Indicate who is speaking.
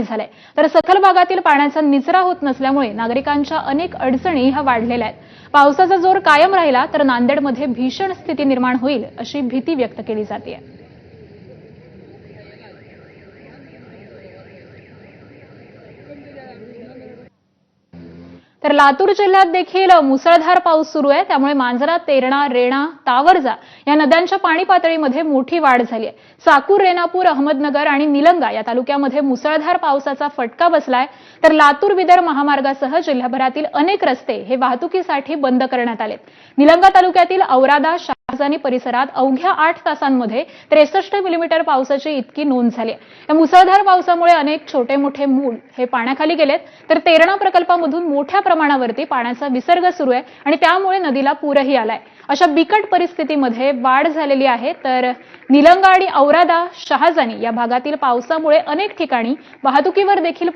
Speaker 1: झालंय. तर सखल भागातील पाण्याचा निचरा होत नसल्यामुळे नागरिकांच्या अनेक अडचणी ह्या वाढलेल्या आहेत. पावसाचा जोर कायम राहिला तर नांदेडमध्ये भीषण स्थिती निर्माण होईल अशी भीती व्यक्त केली जाते तर लातूर जिल्ह्यात देखील मुसळधार पाऊस सुरू आहे. त्यामुळे मांजरा तेरणा रेणा तावरजा या नद्यांच्या पाणी पातळीमध्ये मोठी वाढ झाली आहे. साकूर रेणापूर अहमदनगर आणि निलंगा या तालुक्यामध्ये मुसळधार पावसाचा फटका बसलाय. तर लातूर विदर महामार्गासह जिल्ह्याभरातील अनेक रस्ते हे वाहतुकीसाठी बंद करण्यात आले निलंगा तालुक्यातील औरादा राजधानी परिसरात अवघ्या आठ तासांमध्ये त्रेसष्ट मिलीमीटर पावसाची इतकी नोंद झाली आहे. या मुसळधार पावसामुळे अनेक छोटे मोठे मूल हे पाण्याखाली गेलेत. तर तेरणा प्रकल्पामधून मोठ्या प्रमाणावरती पाण्याचा विसर्ग सुरू आहे आणि त्यामुळे नदीला पूरही आलाय. अशा बिकट परिस्थितीमध्ये वाढ झालेली आहे. तर निलंगा आणि औरादा शहाजानी या भागातील पावसामुळे अनेक ठिकाणी वाहतुकीवर देखील